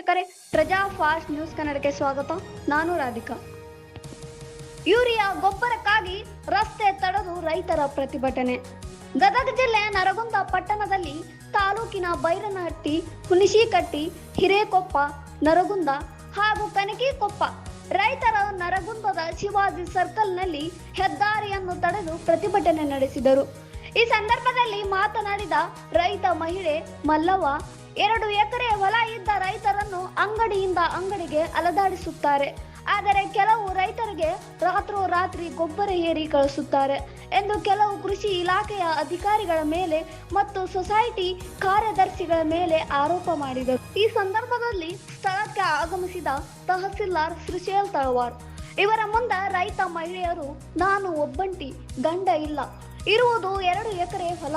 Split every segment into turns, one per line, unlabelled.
ವೀಕ್ಷಕರೇ, ಪ್ರಜಾ fast news ಕನ್ನಡಕ್ಕೆ ಸ್ವಾಗತ. ನಾನು ರಾಧಿಕಾ. ಯೂರಿಯಾ ಗೊಬ್ಬರಕ್ಕಾಗಿ ರಸ್ತೆ ತಡೆದು ರೈತರ ಪ್ರತಿಭಟನೆ. ಗದಗ ಜಿಲ್ಲೆ ನರಗುಂದ ಪಟ್ಟಣದಲ್ಲಿ ತಾಲೂಕಿನ ಬೈರನಹಟ್ಟಿ, ಹುಣಸಿಕಟ್ಟಿ, ಹಿರೇಕೊಪ್ಪ, ನರಗುಂದ ಹಾಗೂ ಕನಕಿಕೊಪ್ಪ ರೈತರ ನರಗುಂದದ ಶಿವಾಜಿ ಸರ್ಕಲ್ನಲ್ಲಿ ಹೆದ್ದಾರಿಯನ್ನು ತಡೆದು ಪ್ರತಿಭಟನೆ ನಡೆಸಿದರು. ಈ ಸಂದರ್ಭದಲ್ಲಿ ಮಾತನಾಡಿದ ರೈತ ಮಹಿಳೆ ಮಲ್ಲವ್ವ, ಎರಡು ಎಕರೆ ಹೊಲ ಅಂಗಡಿಯಿಂದ ಅಂಗಡಿಗೆ ಅಲದಾಡಿಸುತ್ತಾರೆ. ಆದರೆ ಕೆಲವು ರೈತರಿಗೆ ರಾತ್ರೋ ರಾತ್ರಿ ಗೊಬ್ಬರ ಏರಿ ಕಳಿಸುತ್ತಾರೆ ಎಂದು ಕೆಲವು ಕೃಷಿ ಇಲಾಖೆಯ ಅಧಿಕಾರಿಗಳ ಮೇಲೆ ಮತ್ತು ಸೊಸೈಟಿ ಕಾರ್ಯದರ್ಶಿಗಳ ಮೇಲೆ ಆರೋಪ ಮಾಡಿದರು ಈ ಸಂದರ್ಭದಲ್ಲಿ ಸ್ಥಳಕ್ಕೆ ಆಗಮಿಸಿದ ತಹಸೀಲ್ದಾರ್ ಸುಶೇಲ್ ತಳವಾರ್, ಇವರ ಮುಂದೆ ರೈತ ಮಹಿಳೆಯರು, ನಾನು ಒಬ್ಬಂಟಿ, ಗಂಡ ಇಲ್ಲ. ಇರುವುದು ಎರಡು ಎಕರೆ ಹೊಲ.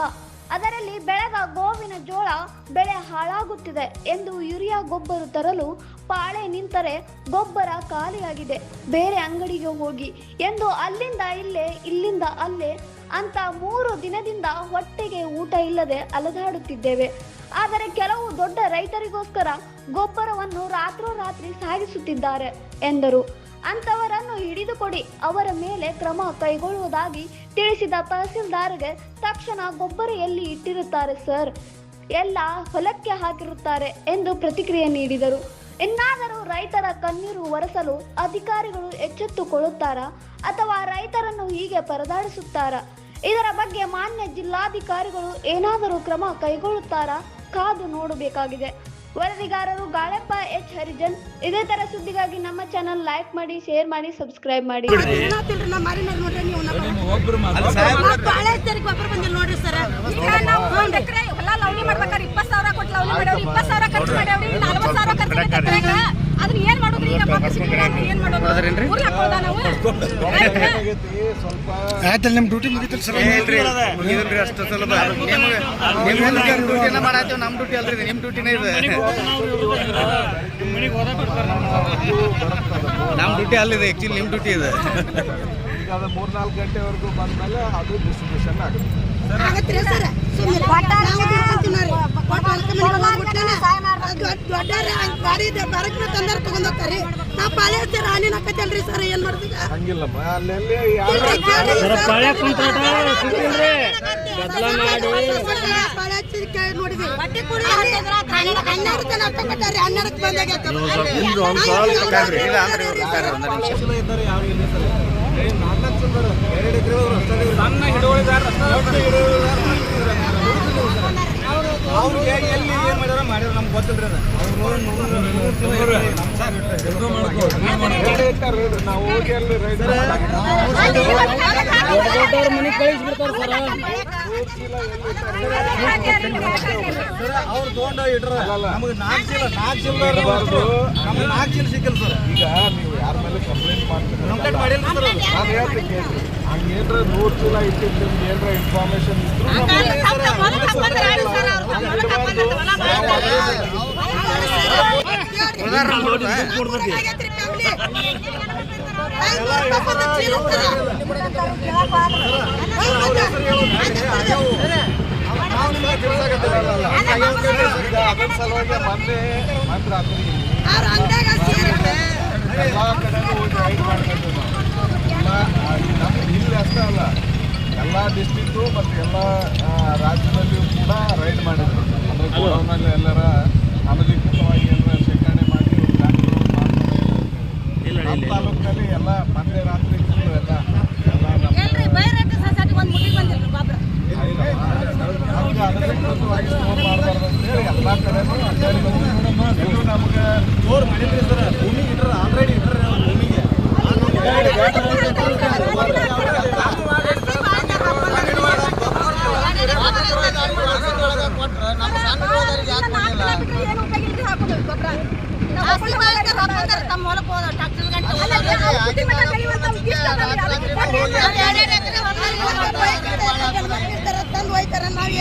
ಅದರಲ್ಲಿ ಬೆಳೆದ ಗೋವಿನ ಜೋಳ ಬೆಳೆ ಹಾಳಾಗುತ್ತಿದೆ ಎಂದು ಯೂರಿಯಾ ಗೊಬ್ಬರ ತರಲು ಪಾಳೆ ನಿಂತರೆ ಗೊಬ್ಬರ ಖಾಲಿಯಾಗಿದೆ. ಬೇರೆ ಅಂಗಡಿಗೆ ಹೋಗಿ ಎಂದು ಅಲ್ಲಿಂದ ಇಲ್ಲೇ, ಇಲ್ಲಿಂದ ಅಲ್ಲೇ ಅಂತ ಮೂರು ದಿನದಿಂದ ಹೊಟ್ಟೆಗೆ ಊಟ ಇಲ್ಲದೆ ಅಲದಾಡುತ್ತಿದ್ದೇವೆ. ಆದರೆ ಕೆಲವು ದೊಡ್ಡ ರೈತರಿಗೋಸ್ಕರ ಗೊಬ್ಬರವನ್ನು ರಾತ್ರೋರಾತ್ರಿ ಸಾಗಿಸುತ್ತಿದ್ದಾರೆ ಎಂದರು. ಅಂತವರನ್ನು ಹಿಡಿದುಕೊಡಿ. ಅವರ ಮೇಲೆ ಕ್ರಮ ಕೈಗೊಳ್ಳುವುದಾಗಿ ತಿಳಿಸಿದ ತಹಸೀಲ್ದಾರ್ಗೆ ತಕ್ಷಣ ಗೊಬ್ಬರ ಎಲ್ಲಿ ಇಟ್ಟಿರುತ್ತಾರೆ, ಸರ್. ಎಲ್ಲ ಹೊಲಕ್ಕೆ ಹಾಕಿರುತ್ತಾರೆ ಎಂದು ಪ್ರತಿಕ್ರಿಯೆ ನೀಡಿದರು. ಇನ್ನಾದರೂ ರೈತರ ಕಣ್ಣೀರು ಒರೆಸಲು ಅಧಿಕಾರಿಗಳು ಎಚ್ಚೆತ್ತುಕೊಳ್ಳುತ್ತಾರಾ ಅಥವಾ ರೈತರನ್ನು ಹೀಗೆ ಪರದಾಡಿಸುತ್ತಾರಾ? ಇದರ ಬಗ್ಗೆ ಮಾನ್ಯ ಜಿಲ್ಲಾಧಿಕಾರಿಗಳು ಏನಾದರೂ ಕ್ರಮ ಕೈಗೊಳ್ಳುತ್ತಾರಾ? ಕಾದು ನೋಡಬೇಕಾಗಿದೆ. ವರದಿಗಾರರು ಗಾಳೆಪ್ಪ ಎಚ್. ಹರಿಜನ್. ಇದೇ ತರ ಸುದ್ದಿಗಾಗಿ ನಮ್ಮ ಚಾನಲ್ ಲೈಕ್ ಮಾಡಿ ಶೇರ್ ಮಾಡಿ ಸಬ್ಸ್ಕ್ರೈಬ್ ಮಾಡಿ.
ಏನಾತಿಲ್ರಿ ನಮ್ಮ ಮಾರಿನಾಗ ನೋಡ್ರಿ ನೀವು ಬಾಳೆ ಬಂದಿಲ್ಲ ನೋಡ್ರಿ ಸರ್.
ಈಗ ನಾವು ಒಂದ್ ಎಕರೆ ಹೊಲ ಲವಣಿ ಮಾಡ್ಬೇಕಾದ್ರೆ ಇಪ್ಪತ್ ಸಾವಿರ ಕೊಟ್ಟು ಲವಣಿ ಮಾಡ್ಯಾವ್ರಿ ಇಪ್ಪತ್ ಸಾವಿರ ಖರ್ಚು ಮಾಡ್ಯಾವ್ರಿ ನಲ್ವತ್ ಸಾವಿರ ಖರ್ಚು ಆಗೈತೆ ಅದನ್ನ ಏನ್
ಆಯ್ತಲ್ಲ ನಿಮ್ ಡ್ಯೂಟಿ ಮುಗಿತಲ್ಲ ಸರ್
ಮುಗಿದ್ರಿ ಅಷ್ಟು ಸುಲಭ. ನಿಮ್ಗೆ ಡ್ಯೂಟಿನ ಮಾಡಾತೀವಿ ನಮ್ಮ ಡ್ಯೂಟಿ ಅಲ್ರಿ ನಿಮ್ಮ ನಿಮ್ ಡ್ಯೂಟಿನೇ ಇದೆ. ನಮ್ಮ ಡ್ಯೂಟಿ ಅಲ್ಲಿದೆ ಆಕ್ಚುಲಿ ನಿಮ್ಮ ಡ್ಯೂಟಿ ಇದೆ.
ಈಗ ಅದು ಮೂರ್ನಾಲ್ಕು ಗಂಟೆವರೆಗೂ ಬಂದ್ಮೇಲೆ ಅದು ಡಿಸ್ಟ್ರಿಬ್ಯೂಷನ್ ಆಗುತ್ತೆ. ಹಂಗಿಲ್ಲಮ್ಮ ಅಲ್ಲೆಲ್ಲಿ ಯಾರು
ಇಲ್ರಿ, ಕೇಳ್ರಿ ಸರ್. ಪಾಳೆ ಹಚ್ಚಿದ್ ಕೇಳಿ ನೋಡಿದ್ವಿ. ಅಲ್ಲಿ ಹನ್ನೆರಡು ಜನ ಅರ್ಥ ಕೊಟ್ಟಾರಿ, ಹನ್ನೆರಡಕ್ಕೆ ಬಂದಾಗ
ಇಲ್ಲ ಅಂದ್ರೆ ಇವ್ರು ಇರ್ತಾರೆ, ಒಂದ್ ನಿಮಿಷ.
ಸಣ್ಣ ಹಿಡುವಳಿದಾರ
ಅವ್ರಿಗೆ ಎಲ್ಲಿ ಏನು ಮಾಡ್ಯಾರ ಮಾಡ್ಯಾರ ನಮ್ಗೆ
ನಾವು ಹೋಗಿ ಅಲ್ಲಿ ಸರ್
ಅವ್ರು ತಗೊಂಡು ಇಟ್ರ ನಮಗೆ ನಾಲ್ಕು ಚೀಲ ನಾಲ್ಕು. ನಮ್ಗೆ ನಾಲ್ಕು ಚೀಲ ಸಿಕ್ಕಿಲ್ಲ ಸರ್
ಈಗ ನೀವು ಯಾರ ಮೇಲೆ ಕಂಪ್ಲೇಂಟ್ ಮಾಡ್ತೀರಿ
ಕಂಪ್ಲೇಂಟ್ ಮಾಡಿಲ್ಲ ಸರ್ ಅದು.
ನಾನು ಹೇಳ್ತೀನಿ ಹಂಗೇನ್ರ ನೂರು ಚೀಲ ಇಟ್ಟಿದ್ದು ಏನ್ರ ಇನ್ಫಾರ್ಮೇಶನ್ ಇದ್ರು
ನಿಮ್ಗೆ
ಅದ್ರ ಸಲುವಾಗಿ ಮೊನ್ನೆ ಮಂತ್ರ ರಾತ್ರಿ
ಅವ್ರ ಅಂಗಡಿಯಾಗ ಸೇರಿದ್ರೆ
ಎಲ್ಲ ಕಡೆನೂ ಹೋಗಿ ರೈಡ್ ಮಾಡ್ಕೊಂಡು ಎಲ್ಲ ಆ, ನಮ್ಮ ಇಲ್ಲಿ ಅಷ್ಟೇ ಅಲ್ಲ ಎಲ್ಲ ಡಿಸ್ಟಿಕ್ಟು ಮತ್ತು ಎಲ್ಲ ಆ, ರಾಜ್ಯದಲ್ಲಿಯೂ ಕೂಡ ರೈಡ್ ಮಾಡಿದ್ರು. ಅಂದರೆ ಎಲ್ಲರ ಅನಧಿಕೃತವಾಗಿ ಏನಾರ ಶೇಖರಣೆ ಮಾಡಿ ಇವ್ರು ಗಾಡಿಗಳು ಮಾಡ್ತಾರೆ ನಮ್ಮ ತಾಲೂಕಿನಲ್ಲಿ ಎಲ್ಲ ಮೊನ್ನೆ ರಾತ್ರಿ full ಎಲ್ಲ ಎಲ್ಲ ನಮ್ಮ
ಏನ್ರಿ ಬೈರೇಟ್ ಸೊಸೈಟಿ ಒಂದ್ ಮುಟ್ಟಿಗೆ ಬಂದಿಲ್ರಿ ಗೊಬ್ಬರ
ನಮ್ಗೆ ಅನಧಿಕೃತವಾಗಿ ಸ್ಟೋರ್ ಮಾಡಬಾರ್ದು ಅಂತೇಳಿ ಎಲ್ಲ ಕಡೆನೂ ಅಡ್ಡಾಡಿ ಬಂದಿದ್ರು. ಎಲ್ಲೂ ನಮ್ಗೆ
ಜೋರ್ ಮಾಡಿದ್ರಿ ಸರ್ ಭೂಮಿಗೆ ಇಟ್ರ ಆಲ್ರೆಡಿ ಇಟ್ರ ಭೂಮಿಗೆ
ಏನು ಉಪಯೋಗ ಇಲ್ರಿ ಹಾಕೋದು ಗೊಬ್ಬರ ನಾವು ಹಸಿ ಮಾಡ್ಲಿಕ್ಕೆ ಹಾಕ್ತಾರೆ ತಮ್ಮ ಹೊಲಕ್ಕೆ ಹೋದ ಟ್ರಾಕ್ಟರ್ ಗಂಟೆ ಅಲ್ಲ, ಆ ಬುಟ್ಟಿ ಮಟ್ಟ ಬೆಳೆಯುವಂತ ಅದಾವ್ರಿ, ಅದಕ್ಕೆ ಕೊಡ್ರಿ ಅಂತ.
ತಂದು ಹೋಯ್ತಾರ ನಾವು